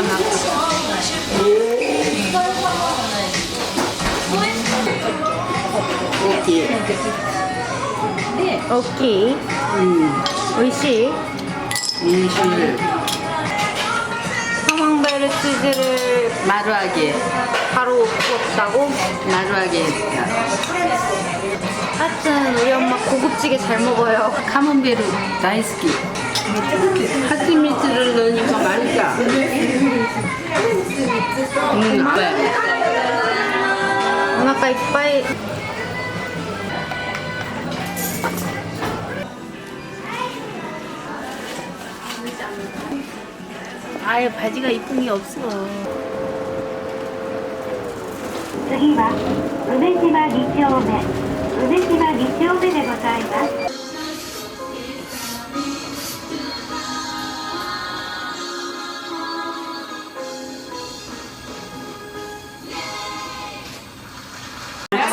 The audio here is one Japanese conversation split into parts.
知らなかった。大きい。大きい美味しい民主 카망베르 치즈를 마루하게 바로 구웠다고? 마루하게 했다. 하여튼 우리 엄마 고급지게 잘 먹어요 카몬베르 다이스키. 하치미츠를 넣으니까 맛있다. 음, 네. 오나카 이빠이 아유 바지가 이쁜 게 없어 次は梅島2丁目梅島2丁目でございます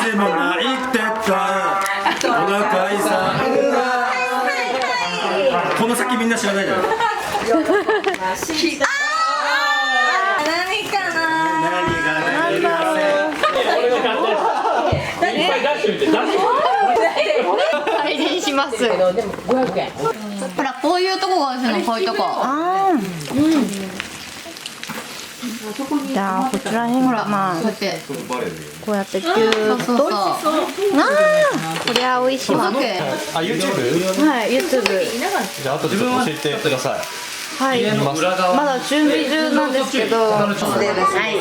いつも泣い。てたお腹いさこの先みんな知らないじゃん。何が出る大事にしますほらこういうとこが美味しいのこういうとこああうんじゃあこちら辺からまあこうやって。こうやってギューッとああこりゃ美味しいわオッケー。あ、YouTube? はい YouTube じゃあ、あとちょっと教えてください。はいまだ準備中なんですけどはい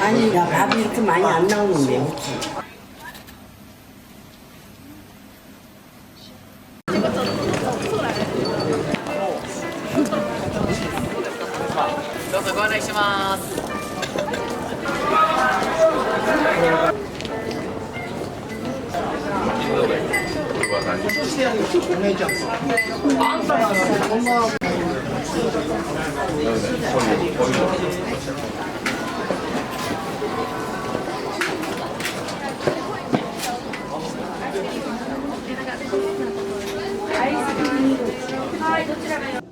아니 나 밥이 이렇게 많이 안 나오는데 ご案内します。はい、どちらがよ。